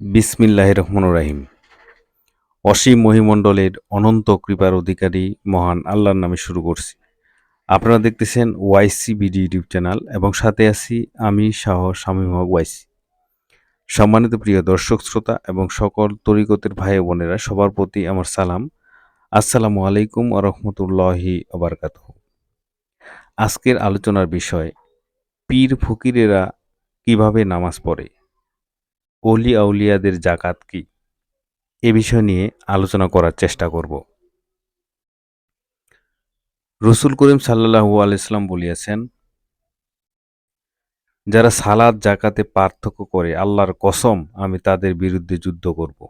বিসমিল্লাহ রহমান রাহিম। অসীম মহিমণ্ডলের অনন্ত কৃপার অধিকারী মহান আল্লাহর নামে শুরু করছি। আপনারা দেখতেছেন ওয়াইসি বিডি ইউটিউব চ্যানেল এবং সাথে আছি আমি শাহ শামীম হক ওয়াইসি। সম্মানিত প্রিয় দর্শক, শ্রোতা এবং সকল তরিকতের ভাই বোনেরা, সবার প্রতি আমার সালাম। আসসালামু আলাইকুম আ রহমতুল্লাহি আবরকাত আজকের আলোচনার বিষয়, পীর ফকিরেরা কীভাবে নামাজ পড়ে? অলি আউলিয়াদের জাকাত কি? এ বিষয় নিয়ে আলোচনা করার চেষ্টা করব। রসুল করিম সাল্লাহু আলাইসলাম বলিয়াছেন যারা সালাদ জাকাতে পার্থক্য করে, আল্লাহর কসম, আমি তাদের বিরুদ্ধে যুদ্ধ করব।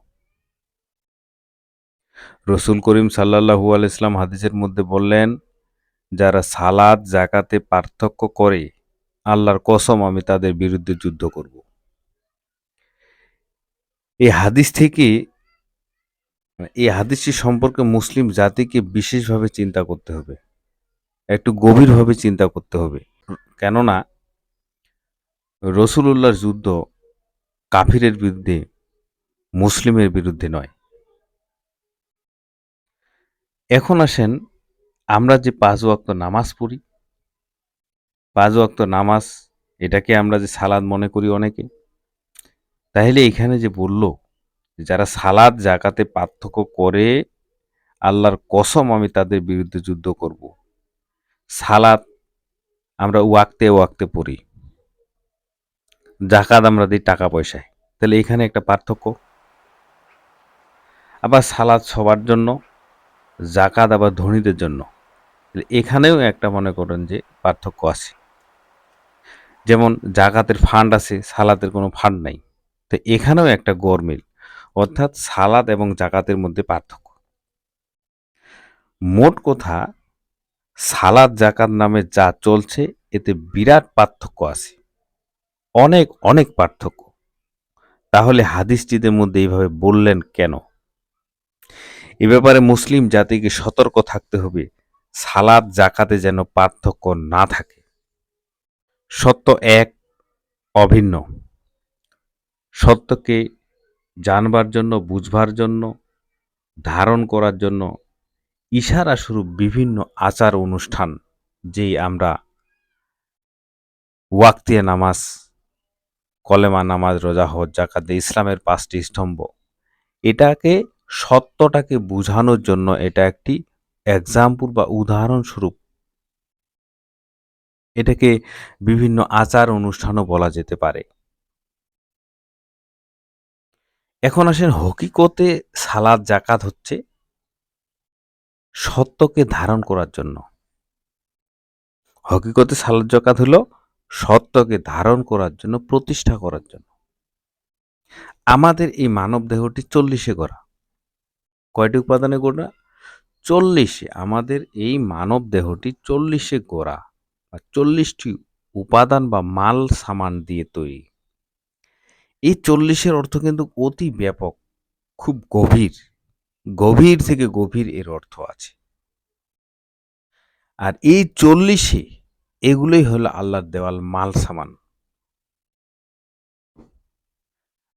রসুল করিম সাল্লাহু আলাইসলাম হাদিসের মধ্যে বললেন, যারা সালাদ জাকাতে পার্থক্য করে, আল্লাহর কসম, আমি তাদের বিরুদ্ধে যুদ্ধ করব। এই হাদিস থেকে মানে এই হাদিসটি সম্পর্কে মুসলিম জাতিকে বিশেষভাবে চিন্তা করতে হবে। একটু গভীরভাবে চিন্তা করতে হবে। কেননা রসুলুল্লাহর যুদ্ধ কাফিরের বিরুদ্ধে, মুসলিমের বিরুদ্ধে নয়। এখন আসেন আমরা যে পাঁচ ওয়াক্ত নামাজ পড়ি। পাঁচ ওয়াক্ত নামাজ, এটাকে আমরা যে সালাদ মনে করি অনেকে। তাহলে এখানে যে বলল যারা সালাদ জাকাতে পার্থক্য করে, আল্লাহর কসম আমি তাদের বিরুদ্ধে যুদ্ধ করব। সালাদ আমরা ওয়াক্তে ওয়াক্তে পড়ি। জাকাত আমরা দিই টাকা পয়সায়। তাহলে এখানে একটা পার্থক্য। আবার সালাদ সবার জন্য, জাকাত আবার ধনীদের জন্য। এখানেও একটা মনে করেন যে পার্থক্য আছে। যেমন জাকাতের ফান্ড আছে, সালাতের কোনো ফান্ড নাই। তো এখানেও একটা গরমিল অর্থাৎ সালাদ এবং জাকাতের মধ্যে পার্থক্য। মোট কথা, সালাদ জাকাত নামে যা চলছে, এতে বিরাট পার্থক্য আছে। অনেক অনেক পার্থক্য। তাহলে হাদিসটিদের মধ্যে এইভাবে বললেন কেন? এ ব্যাপারে মুসলিম জাতিকে সতর্ক থাকতে হবে সালাদ জাকাতে যেন পার্থক্য না থাকে। সত্য এক, অভিন্ন। সত্যকে জানবার জন্য, বুঝবার জন্য, ধারণ করার জন্য ইশারা স্বরূপ বিভিন্ন আচার অনুষ্ঠান যেই আমরা ওয়াক্তিয়া নামাজ কলেমা, নামাজ, রোজা, হজ জাকাতে ইসলামের পাঁচটি স্তম্ভ। এটাকে, সত্যটাকে বোঝানোর জন্য এটা একটি এক্সাম্পল বা উদাহরণস্বরূপ এটাকে বিভিন্ন আচার অনুষ্ঠানও বলা যেতে পারে। এখন আসেন, হকিকতে সালাদ জাকাত হচ্ছে সত্যকে ধারণ করার জন্য। হকিকতে সালাদ জাকাত হলো সত্যকে ধারণ করার জন্য, প্রতিষ্ঠা করার জন্য। আমাদের এই মানব দেহটি চল্লিশে গড়া। কয়টি উপাদানে গোড়া? চল্লিশে। আমাদের এই মানব দেহটি চল্লিশে গোড়া বা চল্লিশটি উপাদান বা মাল সামান দিয়ে তৈরি। এই চল্লিশের অর্থ কিন্তু অতি ব্যাপক, খুব গভীর। গভীর থেকে গভীর এর অর্থ আছে। আর এই চল্লিশে এগুলোই হলো আল্লাহর দেওয়াল মাল সামান।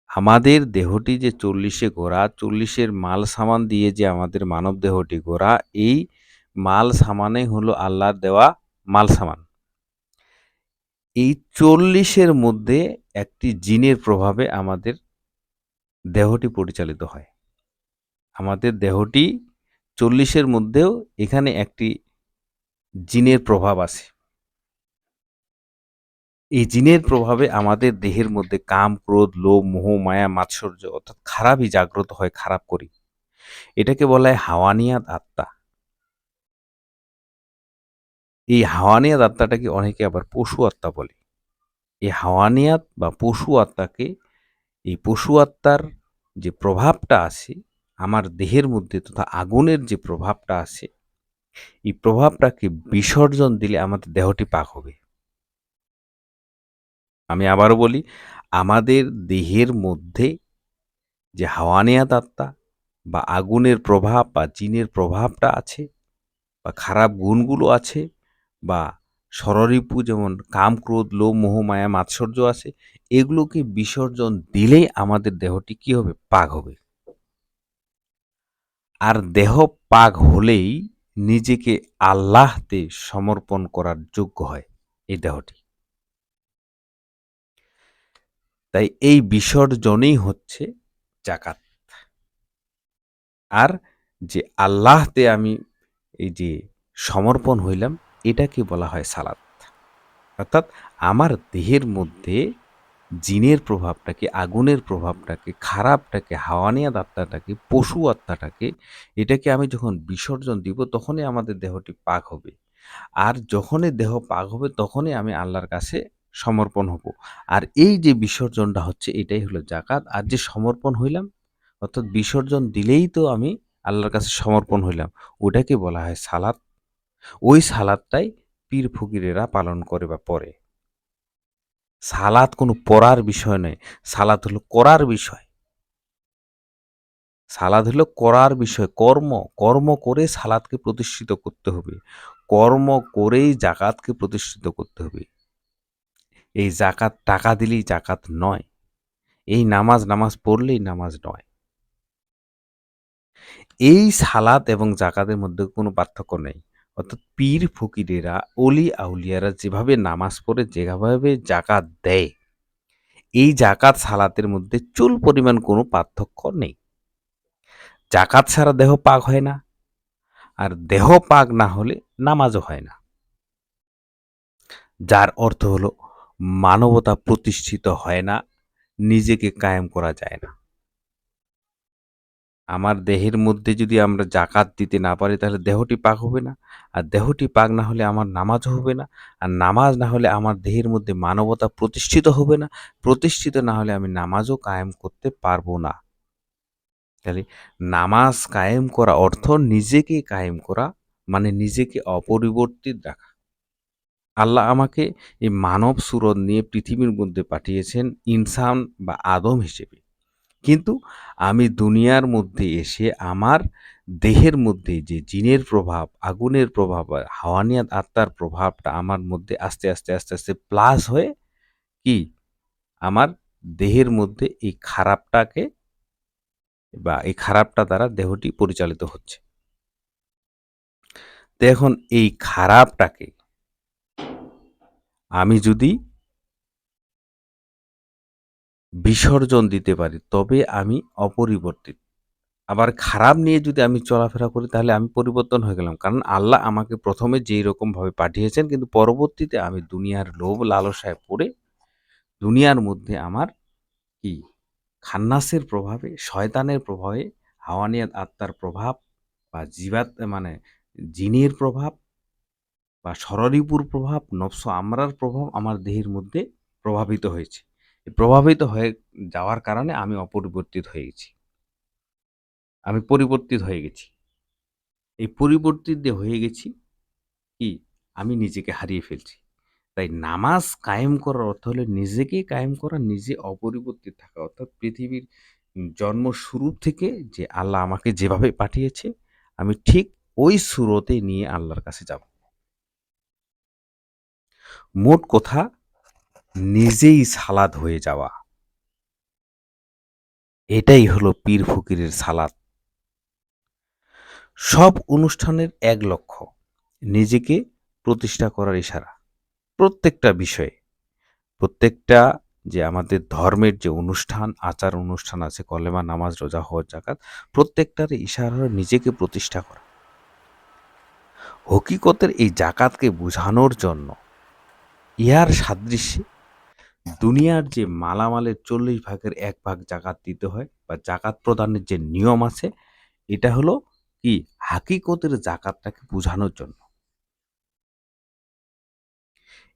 আমাদের দেহটি যে চল্লিশে গোড়া, চল্লিশের মাল সামান দিয়ে যে আমাদের মানব দেহটি গোড়া, এই মাল সামানে হলো আল্লাহর দেওয়া মাল সামান। এই চল্লিশের মধ্যে একটি জিনের প্রভাবে আমাদের দেহটি পরিচালিত হয়। আমাদের দেহটি চল্লিশের মধ্যেও এখানে একটি জিনের প্রভাব আছে। এই জিনের প্রভাবে আমাদের দেহের মধ্যে কাম, ক্রোধ, লোভ, মোহ, মায়া, মাৎসর্য অর্থাৎ খারাপই জাগ্রত হয়, খারাপ করি। এটাকে বলা হয় হাওয়ানিয়াত আত্মা। এই হাওয়ানিয়াত আত্মাটাকে অনেকে আবার পশু আত্মা বলে। এই হাওয়ানিয়াত বা পশু আত্মাকে, এই পশু আত্মার যে প্রভাবটা আছে, আমার দেহের মধ্যে তথা আগুনের যে প্রভাবটা আছে, এই প্রভাবটাকে বিসর্জন দিলে আমাদের দেহটি পাক হবে। আমি আবারও বলি, আমাদের দেহের মধ্যে যে হাওয়ানিয়াত আত্মা বা আগুনের প্রভাব বা জিনের প্রভাবটা আছে বা খারাপ গুণগুলো আছে বা ষড়রিপু যেমন কাম, ক্রোধ, লোভ, মোহ, মায়া, মাৎসর্য আছে, এগুলোকে বিসর্জন দিলেই আমাদের দেহটি কি হবে? পাক হবে। আর দেহ পাক হলেই নিজেকে আল্লাহতে সমর্পণ করার যোগ্য হয় এই দেহটি। তাই এই বিসর্জনেই হচ্ছে জাকাত। আর যে আল্লাহতে আমি এই যে সমর্পণ হইলাম, এটাকে বলা হয় সালাত। অর্থাৎ আমার দেহের মধ্যে জিনের প্রভাবটাকে, আগুনের প্রভাবটাকে, খারাপটাকে, হাওয়ানিয়া আত্মাটাকে, পশু আত্মাটাকে, এটাকে আমি যখন বিসর্জন দিব, তখনই আমাদের দেহটি পাক হবে। আর যখনই দেহ পাক হবে, তখনই আমি আল্লাহর কাছে সমর্পণ হব। আর এই যে বিসর্জনটা হচ্ছে, এটাই হলো জাকাত আর যে সমর্পণ হইলাম, অর্থাৎ বিসর্জন দিলেই তো আমি আল্লাহর কাছে সমর্পণ হইলাম, ওটাকে বলা হয় সালাত। ওই সালাদটাই পীর ফকিরেরা পালন করে বা পরে সালাদ কোনো পড়ার বিষয় নয় সালাদ হলো করার বিষয়। সালাদ হলো করার বিষয়, কর্ম কর্ম করে সালাদকে প্রতিষ্ঠিত করতে হবে। কর্ম করেই জাকাতকে প্রতিষ্ঠিত করতে হবে। এই জাকাত টাকা দিলেই জাকাত নয়। এই নামাজ নামাজ পড়লেই নামাজ নয়। এই সালাত এবং জাকাতের মধ্যে কোনো পার্থক্য নেই। অর্থাৎ পীর ফকিরেরা অলি আউলিয়ারা যেভাবে নামাজ পড়ে, যেভাবে জাকাত দেয়, এই জাকাত সালাতের মধ্যে চুল পরিমাণ কোনো পার্থক্য নেই। জাকাত ছাড়া দেহ পাক হয় না, আর দেহ পাক না হলে নামাজও হয় না। যার অর্থ হলো মানবতা প্রতিষ্ঠিত হয় না, নিজেকে কায়েম করা যায় না। আমার দেহের মধ্যে যদি আমরা জাকাত দিতে না পারি, তাহলে দেহটি পাক হবে না। আর দেহটি পাক না হলে আমার নামাজ হবে না। আর নামাজ না হলে আমার দেহের মধ্যে মানবতা প্রতিষ্ঠিত হবে না। প্রতিষ্ঠিত না হলে আমি নামাজও কায়েম করতে পারব না। তাহলে নামাজ কায়েম করা অর্থ নিজেকে কায়েম করা মানে নিজেকে অপরিবর্তিত রাখা। আল্লাহ আমাকে এই মানব সুরত নিয়ে পৃথিবীর মধ্যে পাঠিয়েছেন ইনসান বা আদম হিসেবে। কিন্তু আমি দুনিয়ার মধ্যে এসে আমার দেহের মধ্যে যে জিনের প্রভাব, আগুনের প্রভাব হাওয়ানিয়াত আত্মার প্রভাবটা আমার মধ্যে আস্তে আস্তে আস্তে আস্তে প্লাস হয়ে কি? আমার দেহের মধ্যে এই খারাপটাকে বা এই খারাপটা দ্বারা দেহটি পরিচালিত হচ্ছে। তো এখন এই খারাপটাকে আমি যদি বিসর্জন দিতে পারি, তবে আমি অপরিবর্তিত। আবার খারাপ নিয়ে যদি আমি চলাফেরা করি, তাহলে আমি পরিবর্তন হয়ে গেলাম। কারণ আল্লাহ আমাকে প্রথমে যেই রকমভাবে পাঠিয়েছেন, কিন্তু পরবর্তীতে আমি দুনিয়ার লোভ লালসায় পড়ে, দুনিয়ার মধ্যে আমার কি? খান্নাসের প্রভাবে, শয়তানের প্রভাবে, হাওয়ানিয়াত আত্মার প্রভাব বা জীবাত মানে জিনের প্রভাব বা সররিপুর প্রভাব নফস আমরার প্রভাব আমার দেহের মধ্যে প্রভাবিত হয়েছে। প্রভাবিত হয়ে যাওয়ার কারণে আমি অপরিবর্তিত হয়ে গেছি আমি পরিবর্তিত হয়ে গেছি। এই পরিবর্তিত হয়ে গেছি কি? আমি নিজেকে হারিয়ে ফেলছি। তাই নামাজ কায়েম করার অর্থ হলো নিজেকে কায়েম করা, নিজে অপরিবর্তিত থাকা। অর্থাৎ পৃথিবীর জন্ম শুরু থেকে যে আল্লাহ আমাকে যেভাবে পাঠিয়েছে, আমি ঠিক ওই সুরতে নিয়ে আল্লাহর কাছে যাব। মোট কথা, নিজেই সালাদ হয়ে যাওয়া। এটাই হলো পীর ফকিরের সালাদ। সব অনুষ্ঠানের এক লক্ষ্য, নিজেকে প্রতিষ্ঠা করার ইশারা। প্রত্যেকটা বিষয়ে, প্রত্যেকটা যে আমাদের ধর্মের যে অনুষ্ঠান, আচার অনুষ্ঠান আছে, কলেমা, নামাজ, রোজা হওয়ার জাকাত প্রত্যেকটার ইশারা হলো নিজেকে প্রতিষ্ঠা করা। হকিকতের এই জাকাতকে বোঝানোর জন্য ইহার সাদৃশ্যে দুনিয়ার যে মালামালের চল্লিশ ভাগের এক ভাগ জাকাত দিতে হয় বা জাকাত প্রদানের যে নিয়ম আছে এটা হলো কি? হাকিকতের জাকাতটাকে বোঝানোর জন্য।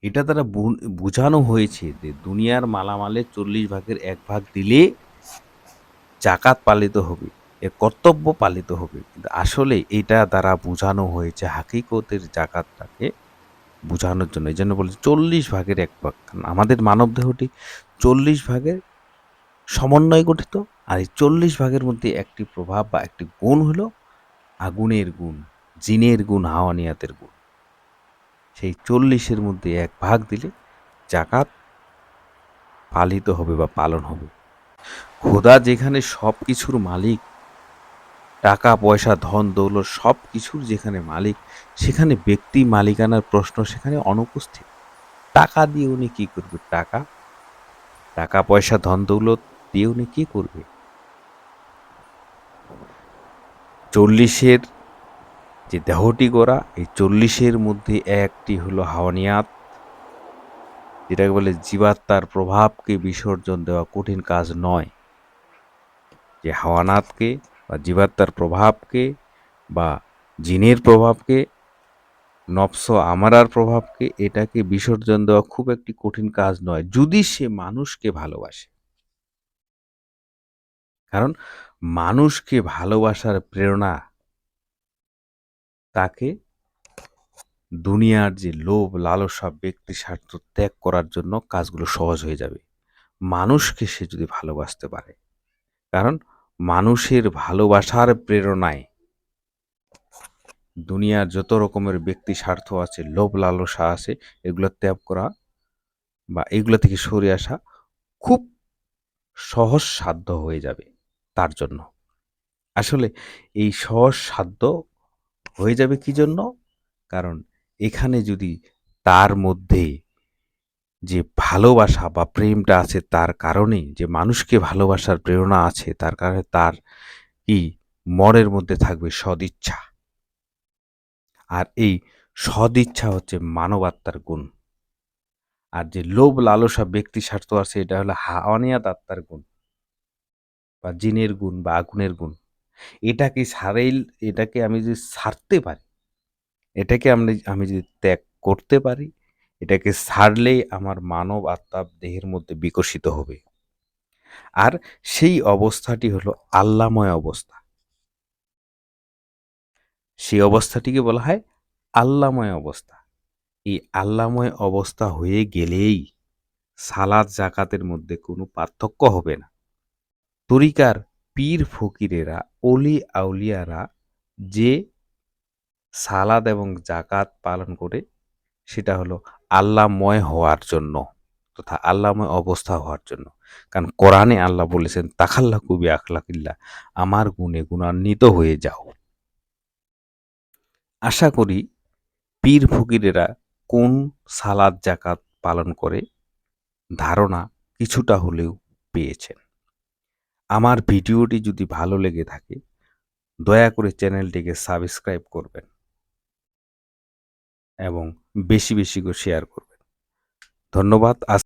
এটা তারা বোঝানো হয়েছে যে দুনিয়ার মালামালের চল্লিশ ভাগের এক ভাগ দিলে জাকাত পালিত হবে এর কর্তব্য পালিত হবে। কিন্তু আসলে এটা দ্বারা বোঝানো হয়েছে হাকিকতের জাকাতটাকে বোঝানোর জন্য। এই জন্য বলছে চল্লিশ ভাগের এক ভাগ। কারণ আমাদের মানব দেহটি চল্লিশ ভাগের সমন্বয় গঠিত আর এই চল্লিশ ভাগের মধ্যে একটি প্রভাব বা একটি গুণ হলো আগুনের গুণ, জিনের গুণ, হাওয়ানিয়াতের গুণ। সেই চল্লিশের মধ্যে এক ভাগ দিলে জাকাত পালিত হবে বা পালন হবে। খোদা যেখানে সব কিছুর মালিক টাকা, পয়সা, ধন, দৌলত সব কিছুর যেখানে মালিক, সেখানে ব্যক্তি মালিকানার প্রশ্ন সেখানে অনুপস্থিত। টাকা দিয়ে উনি কী করবে? টাকা? টাকা, পয়সা, ধন, দৌলত দিয়ে উনি কী করবে? চল্লিশের যে দেহটি গড়া, এই চল্লিশের মধ্যে একটি হলো হাওয়ানিয়াত, যেটাকে বলে জীবাত্মার প্রভাবকে বিসর্জন দেওয়া কঠিন কাজ নয়। যে হাওয়ানাতকে বা জীবাত্মার প্রভাবকে বা জিনের প্রভাবকে, নফস আমারার প্রভাবকে এটাকে বিসর্জন দেওয়া খুব একটি কঠিন কাজ নয়, যদি সে মানুষকে ভালোবাসে। কারণ মানুষকে ভালোবাসার প্রেরণা তাকে দুনিয়ার যে লোভ, লালসা ব্যক্তি স্বার্থ ত্যাগ করার জন্য কাজগুলো সহজ হয়ে যাবে। মানুষকে সে যদি ভালোবাসতে পারে, কারণ মানুষের ভালোবাসার প্রেরণায়। দুনিয়ার যত রকমের ব্যক্তি স্বার্থ আছে, লোভ লালসা আছে, এগুলো ত্যাগ করা বা এগুলো থেকে সরে আসা খুব সহজ সাধ্য হয়ে যাবে তার জন্য। আসলে এই সহজ সাধ্য হয়ে যাবে কি জন্য? কারণ এখানে যদি তার মধ্যে যে ভালোবাসা বা প্রেমটা আছে তার কারণে যে মানুষকে ভালোবাসার প্রেরণা আছে তার কারণে তার কি মনের মধ্যে থাকবে সদিচ্ছা। আর এই সদিচ্ছা হচ্ছে মানবাত্মার গুণ। আর যে লোভ লালসা ব্যক্তি স্বার্থ আছে এটা হলো হাওয়ানিয়াত আত্মার গুণ বা জিনের গুণ বা আগুনের গুণ। এটাকে সারেই এটাকে আমি যদি সারতে পারি, এটাকে আমি আমি যদি ত্যাগ করতে পারি এটাকে ছাড়লেই আমার মানব আত্মা দেহের মধ্যে বিকশিত হবে। আর সেই অবস্থাটি হলো আল্লাময় অবস্থা। সেই অবস্থাটিকে বলা হয় আল্লাময় অবস্থা। এই আল্লাময় অবস্থা হয়ে গেলেই সালাদ জাকাতের মধ্যে কোনো পার্থক্য হবে না। তরিকার পীর ফকিরেরা অলি আউলিয়ারা যে সালাদ এবং জাকাত পালন করে সেটা হলো আল্লাময় হওয়ার জন্য তথা আল্লাময় অবস্থা হওয়ার জন্য। কারণ কোরআনে আল্লাহ বলেছেন তাখাল্লা কুবি আখলাকিল্লা আমার গুণে গুণান্বিত হয়ে যাও। আশা করি পীর ফকিরেরা কোন সালাদ জাকাত পালন করে? ধারণা কিছুটা হলেও পেয়েছেন। আমার ভিডিওটি যদি ভালো লেগে থাকে, দয়া করে চ্যানেলটিকে সাবস্ক্রাইব করবেন এবং বেশি বেশি করে শেয়ার করবেন। ধন্যবাদ। আজ